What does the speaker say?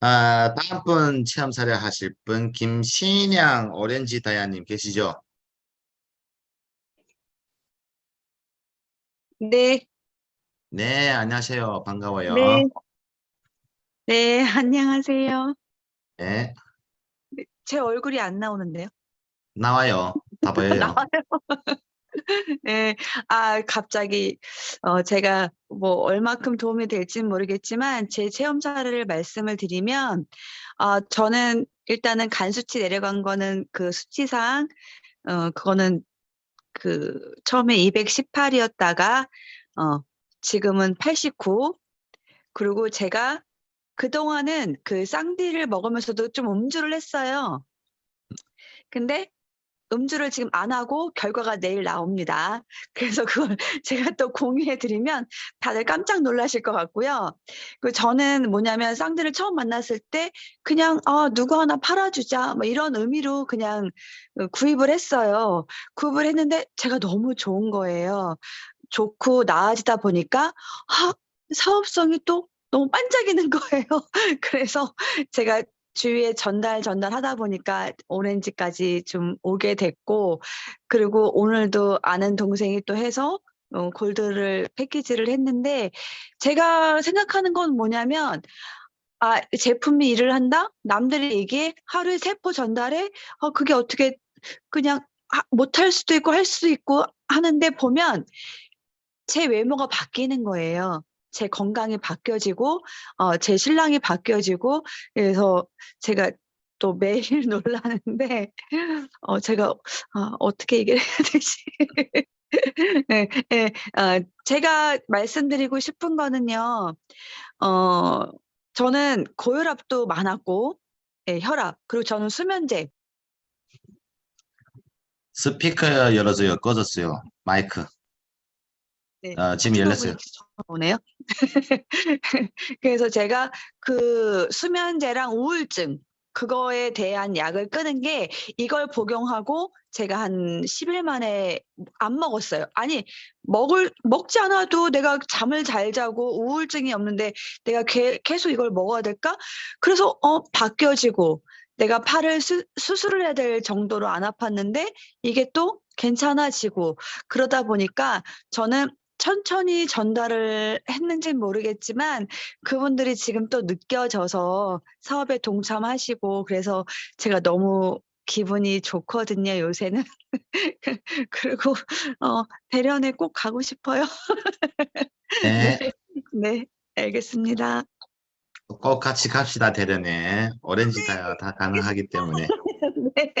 아, 다음 분 체험 사례 하실 분 김신양 오렌지 다야님 계시죠? 네, 네, 안녕하세요. 반가워요. 네, 네, 안녕하세요. 네, 제 얼굴이 안 나오는데요. 나와요. 다 보여요. 나와요. 네, 아, 갑자기, 어, 제가 뭐, 얼마큼 도움이 될지는 모르겠지만, 제 체험 사례를 말씀을 드리면, 아, 저는 일단은 간 수치 내려간 거는 그 수치상, 어, 그거는 그, 처음에 218이었다가, 어, 지금은 89. 그리고 제가 그동안은 그 쌍디를 먹으면서도 좀 음주를 했어요. 근데 음주를 지금 안 하고 결과가 내일 나옵니다. 그래서 그걸 제가 또 공유해 드리면 다들 깜짝 놀라실 것 같고요. 그 저는 뭐냐면 쌍디를 처음 만났을 때 그냥 아, 누구 하나 팔아주자 뭐 이런 의미로 그냥 어, 구입을 했어요. 구입을 했는데 제가 너무 좋은 거예요. 좋고 나아지다 보니까 아, 사업성이 또 너무 반짝이는 거예요. 그래서 제가 주위에 전달 전달 하다 보니까 오렌지까지 좀 오게 됐고 그리고 오늘도 아는 동생이 또 해서 어, 골드를 패키지를 했는데 제가 생각하는 건 뭐냐면 아 제품이 일을 한다? 남들이 얘기해? 하루에 세 포 전달해? 어 그게 어떻게 그냥 아, 못할 수도 있고 할 수도 있고 하는데 보면 제 외모가 바뀌는 거예요. 제 건강이 바뀌어지고 어 제 신랑이 바뀌어지고 그래서 제가 또 매일 놀라는데 어 제가 아 어떻게 얘기를 해야 되지? 예 예. 어 제가 말씀드리고 싶은 거는요. 어 저는 고혈압도 많았고 예 혈압 그리고 저는 수면제 스피커 열어줘요. 꺼졌어요. 마이크. 네. 아, 지금 열렸어요. 오네요. 그래서 제가 그 수면제랑 우울증 그거에 대한 약을 끄는 게 이걸 복용하고 제가 한 10일 만에 안 먹었어요. 아니 먹을 먹지 않아도 내가 잠을 잘 자고 우울증이 없는데 내가 개, 계속 이걸 먹어야 될까? 그래서 어 바뀌어지고 내가 팔을 수, 수술을 해야 될 정도로 안 아팠는데 이게 또 괜찮아지고 그러다 보니까 저는 천천히 전달을 했는지는 모르겠지만 그분들이 지금 또 느껴져서 사업에 동참하시고 그래서 제가 너무 기분이 좋거든요, 요새는. 그리고 어 대련에 꼭 가고 싶어요. 네, 네, 알겠습니다. 꼭 같이 갑시다, 대련에. 오렌지 다야 다 가능하기 때문에. 네.